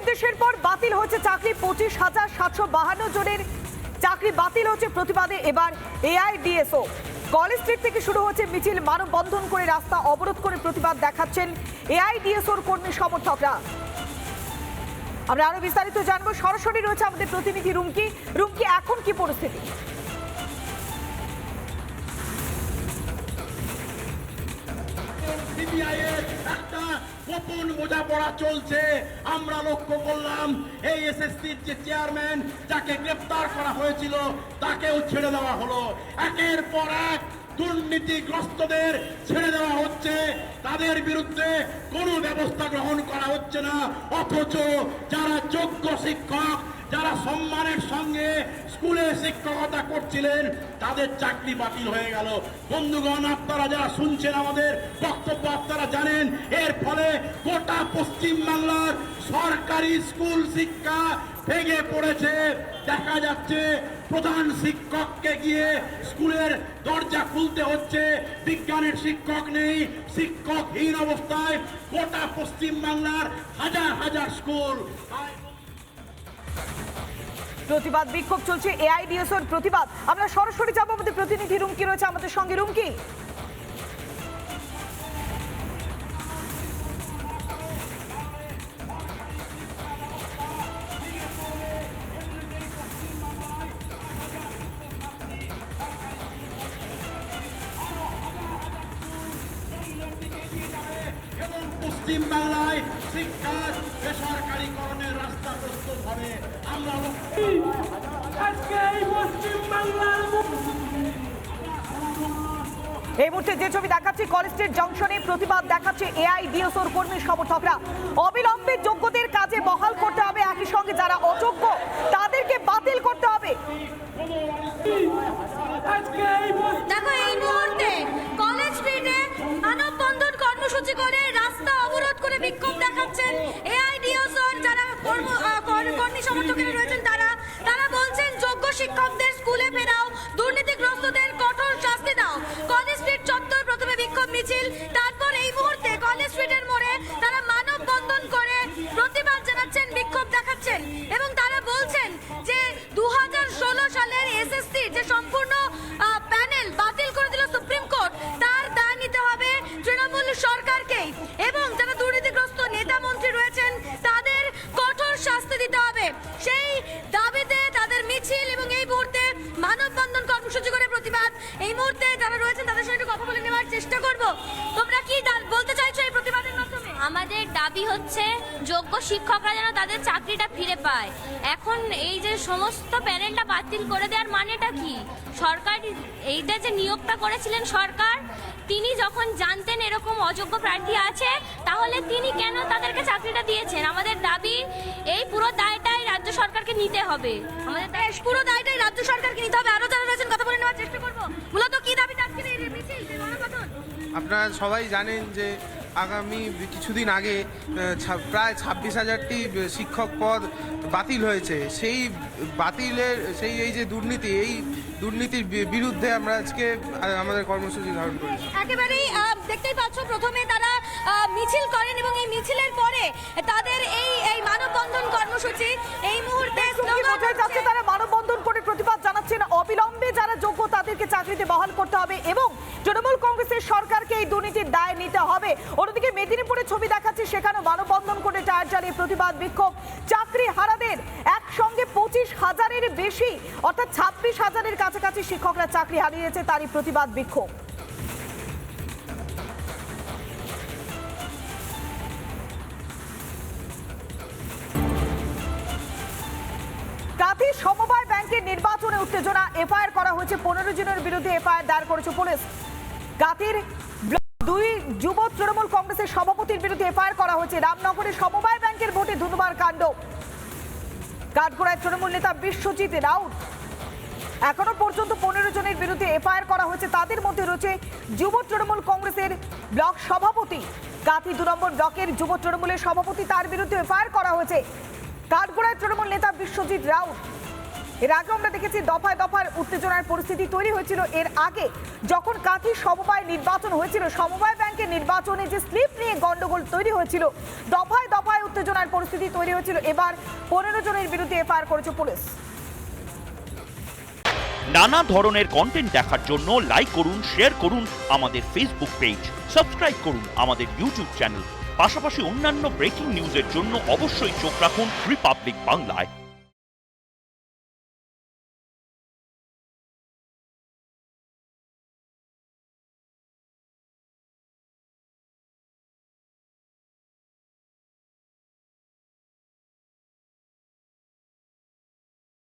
নির্দেশের পর বাতিল হচ্ছে চাকরি পঁচিশ হাজার সাতশো বাহান্ন জনের। চাকরি বাতিল হচ্ছে প্রতিবাদে এবার এআইডিএসও। কলেজ স্ট্রিট থেকে শুরু হচ্ছে মিছিল, মানববন্ধন করে রাস্তা অবরোধ করে প্রতিবাদ দেখাচ্ছেন এআইডিএসওর কর্মী সমর্থকরা। আমরা আরও বিস্তারিত জানব। সরাসরি রয়েছে আমাদের প্রতিনিধি রুমকি। রুমকি, এখন কি পরিস্থিতি? সিবিআইয়ের একটা গোপন বোঝাপড়া চলছে। আমরা লক্ষ্য করলাম এই এসএসসির যে চেয়ারম্যান, যাকে গ্রেপ্তার করা হয়েছিল, তাকেও ছেড়ে দেওয়া হলো। একের পর এক দুর্নীতিগ্রস্তদের ছেড়ে দেওয়া হচ্ছে। তাদের বিরুদ্ধে কোনো ব্যবস্থা গ্রহণ করা হচ্ছে না। অথচ যারা যোগ্য শিক্ষক যারা সম্মানের সঙ্গে স্কুলে শিক্ষকতা করছিলেন, তাদের চাকরি বাতিল হয়ে গেল। বন্ধুগণ, আপনারা যারা শুনছেন আমাদের বক্তব্য, আপনারা জানেন, এর ফলে গোটা পশ্চিম বাংলার সরকারি স্কুল শিক্ষা ভেঙে পড়েছে। দেখা যাচ্ছে প্রধান শিক্ষককে গিয়ে স্কুলের দরজা খুলতে হচ্ছে। বিজ্ঞানের শিক্ষক নেই, শিক্ষকহীন অবস্থায় গোটা পশ্চিম বাংলার হাজার হাজার স্কুল। প্রতিবাদ বিক্ষোভ চলছে এআইডিএস প্রতিবাদ। আমরা সরাসরি যাব, আমাদের প্রতিনিধি রুমকি রয়েছে আমাদের সঙ্গে। রুমকি? পশ্চিম বাংলায় শিক্ষার বেসরকারীকরণের রাস্তা প্রস্তুত হবে আমরা আজকে এই পশ্চিম বাংলার এই মুহূর্তে যে ছবি দেখাচ্ছি কলেজ স্ট্রিট জংশনে প্রতিবাদ দেখাচ্ছে এআই এআইডিএসওর কর্মী সমর্থকরা। অবিলম্বে যোগ্যদের কাজে বহাল করতে হবে। একই সঙ্গে যারা অযোগ্য তাদেরকে বাতিল শিক্ষকদের স্কুলে ফেরাও, দুর্নীতিগ্রস্তদের কঠোর শাস্তি দাও কলেজ স্ট্রিট চত্বর প্রথমে বিক্ষোভ মিছিল, তারপর এই মুহূর্তে কলেজ স্ট্রিটের মোড়ে তারা মানববন্ধন করে প্রতিবাদ জানাচ্ছেন, বিক্ষোভ দেখাচ্ছেন এবং তারা বলছেন যে দু সালের এসএসসি যে সম্পূর্ণ প্যানেল বাতিল করে দিল সুপ্রিম কোর্ট তার দায় নিতে হবে তৃণমূল সরকারকেই এবং যারা দুর্নীতিগ্রস্ত নেতা মন্ত্রী রয়েছেন, তাদের কঠোর শাস্তি দিতে হবে। সেই দাবিতে এই মুহূর্তে যারা রয়েছেন, তাদের সঙ্গে একটু কথা বলে নেওয়ার চেষ্টা করব। তোমরা কি বলতে চাইছো এই প্রতিবাদের মাধ্যমে? আমাদের দাবি হচ্ছে, যোগ্য শিক্ষকরা যেন তাদের চাকরিটা ফিরে পায়। এখন এই যে সমস্ত প্যানেলটা বাতিল করে দেওয়ার মানেটা কি? সরকার এইটা যে নিয়োগটা করেছিলেন সরকার, তিনি যখন জানতেন এরকম অযোগ্য প্রার্থী আছে, তাহলে তিনি কেন তাদেরকে চাকরিটা দিয়েছেন? আমাদের দাবি, এই পুরো দায়টাই রাজ্য সরকারকে নিতে হবে। আমাদের দাবি- পুরো দায়টাই রাজ্য সরকারকে নিতে হবে। আরও যারা রয়েছেন কথা বলে নেওয়ার চেষ্টা করব। মূলত কি এই মানববন্ধন আপনারা সবাই জানেন যে আগামী কিছুদিন আগে প্রায় ছাব্বিশ হাজারটি শিক্ষক পদ বাতিল হয়েছে। সেই বাতিলের সেই এই যে দুর্নীতি এই দুর্নীতির বিরুদ্ধে আমরা আজকে আমাদের কর্মসূচি ধারণ করেছি। একেবারেই দেখতেই পাচ্ছ প্রথমে তারা মিছিল করেন এবং এই মিছিলের পরে তাদের এই এই মানববন্ধন কর্মসূচি এই মুহূর্তে যাচ্ছে তারা মানববন্ধন করে প্রতিবাদ জানাচ্ছেন। অবিলম্বে যারা যোগ্য তাদেরকে চাকরিতে বহাল করতে হবে এবং তৃণমূল কংগ্রেসের সরকারকে এই দুর্নীতির দায় নিতে হবে। অন্যদিকে মেদিনীপুরে ছবি দেখাচ্ছে সেখানে মানববন্ধন করে টায়ার জ্বালিয়ে প্রতিবাদ বিক্ষোভ। চাকরি হারাদের একসঙ্গে পঁচিশ হাজারের বেশি অর্থাৎ ছাব্বিশ হাজারের কাছাকাছি শিক্ষকরা চাকরি হারিয়েছে তারই প্রতিবাদ বিক্ষোভ। কাঁথি সমবায় ব্যাংকের নির্বাচনে উত্তেজনা এফআইআর করা হয়েছে। পনেরো জনের বিরুদ্ধে এফআইআর দায়ের করেছে পুলিশ। ব্লক দুই যুব তৃণমূল কংগ্রেসের সভাপতির বিরুদ্ধে এফআইআর করা হয়েছে। রামনগরের সমবায় ব্যাংকের ভোটে ধুধুমার কাণ্ড। কাঠগোড়ায় তৃণমূল নেতা বিশ্বজিৎ রাউত। এখনও পর্যন্ত পনেরো জনের বিরুদ্ধে এফআইআর করা হয়েছে। তাদের মধ্যে রয়েছে যুব তৃণমূল কংগ্রেসের ব্লক সভাপতি। কাথি দু নম্বর ব্লকের যুব তৃণমূলের সভাপতি, তার বিরুদ্ধে এফআইআর করা হয়েছে। কাঠগোড়ায় তৃণমূল নেতা বিশ্বজিৎ রাউত। এর আগে আমরা দেখেছি দফায় দফার উত্তেজনার পরিস্থিতি তৈরি হয়েছিল। এর আগে যখন কাঁথি সমবায় নির্বাচন হয়েছিল, সমবায় ব্যাংকের নির্বাচনে যে স্লিপ নিয়ে গন্ডগোল তৈরি হয়েছিল, দফায় দফায় উত্তেজনার পরিস্থিতি তৈরি হয়েছিল। এবার পনেরো জনের বিরুদ্ধে এফআইআর করেছে পুলিশ। নানা ধরনের কন্টেন্ট দেখার জন্য লাইক করুন শেয়ার করুন আমাদের ফেসবুক পেজ সাবস্ক্রাইব করুন আমাদের ইউটিউব চ্যানেল পাশাপাশি অন্যান্য ব্রেকিং নিউজের জন্য অবশ্যই চোখ রাখুন রিপাবলিক বাংলায়